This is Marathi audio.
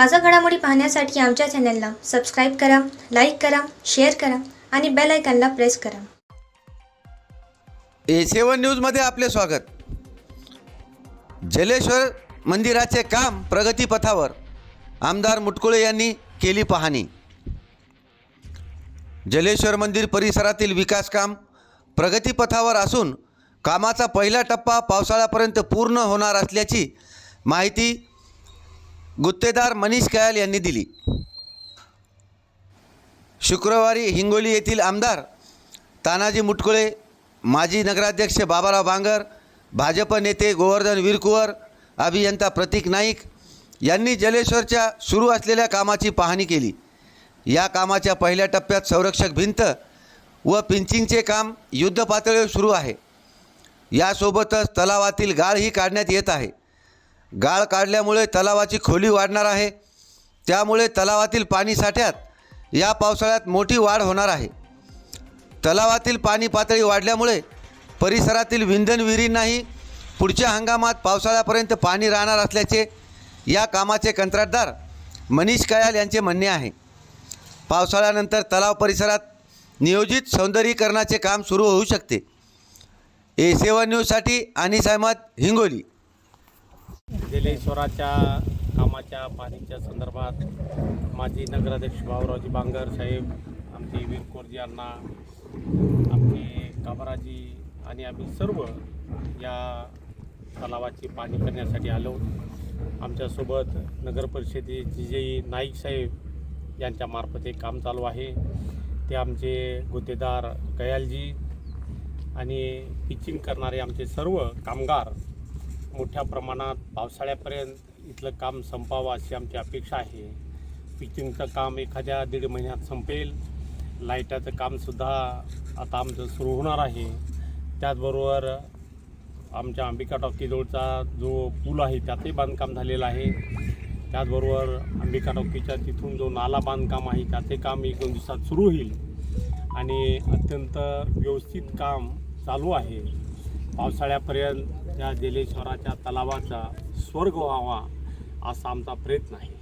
ताजा घडामोडी पाहण्यासाठी आमच्या चॅनलला सबस्क्राईब करा लाईक करा शेअर करा आणि बेल आयकॉनला प्रेस करा. ए सेवन न्यूजमध्ये आपले स्वागत. जलेश्वर मंदिराचे काम प्रगतीपथावर आमदार मुटकुळे यांनी केली पाहणी. जलेश्वर मंदिर परिसरातील विकास काम प्रगतीपथावर असून कामाचा पहिला टप्पा पावसाळ्यापर्यंत पूर्ण होणार असल्याची माहिती गुत्तेदार मनीष कयाल यांनी दिली. शुक्रवारी हिंगोली येथील आमदार तानाजी मुटकुळे माजी नगराध्यक्ष बाबाराव बांगर भाजप नेते गोवर्धन विरकुवर अभियंता प्रतीक नाईक यांनी जलेश्वरच्या सुरू असलेल्या कामाची पाहणी केली. या कामाच्या पहिल्या टप्प्यात संरक्षक भिंत व पिंचिंगचे काम युद्धपातळीवर सुरू आहे. यासोबतच तलावातील गाळही काढण्यात येत आहे. गाळ काढल्यामुळे तलावाची खोली वाढणार आहे. त्यामुळे तलावातील पाणी साठ्यात या पावसाळ्यात मोठी वाढ होणार आहे. तलावातील पाणी पातळी वाढल्यामुळे परिसरातील विंधन विहिरींनाही पुढच्या हंगामात पावसाळ्यापर्यंत पाणी राहणार असल्याचे या कामाचे कंत्राटदार मनीष कयाल यांचे म्हणणे आहे. पावसाळ्यानंतर तलाव परिसरात नियोजित सौंदर्यीकरणाचे काम सुरू होऊ शकते. ए सेवन न्यूजसाठी अनिस अहमद हिंगोली. जलेश्वराच्या कामाच्या पाणीच्या संदर्भात माजी नगराध्यक्ष भाऊरावजी बांगर साहेब आमचे वीरकोरजी अण्णा आमचे काबराजी आणि आम्ही सर्व या तलावाची पाणी करण्यासाठी आलो. आमच्यासोबत नगरपरिषदे जिजई जे नाईक साहेब यांच्यामार्फत एक हे काम चालू आहे. ते आमचे गुत्तेदार गयालजी आणि पिचिंग करणारे आमचे सर्व कामगार मोठ्या प्रमाणात पावसाळ्यापर्यंत इथलं काम संपावं अशी आमची अपेक्षा आहे. पिचिंगचं काम एखाद्या दीड महिन्यात संपेल. लाईटाचं कामसुद्धा आता आमचं सुरू होणार आहे. त्याचबरोबर आमच्या अंबिका टॉकीजवळचा जो पूल आहे त्याचंही बांधकाम झालेलं आहे. त्याचबरोबर अंबिका टॉकीच्या तिथून जो नाला बांधकाम आहे त्याचे काम एक दोन दिवसात सुरू होईल. आणि अत्यंत व्यवस्थित काम चालू आहे. पावसाळ्यापर्यंत त्या जलेश्वराच्या तलावाचा स्वर्ग व्हावा असा आमचा प्रयत्न आहे.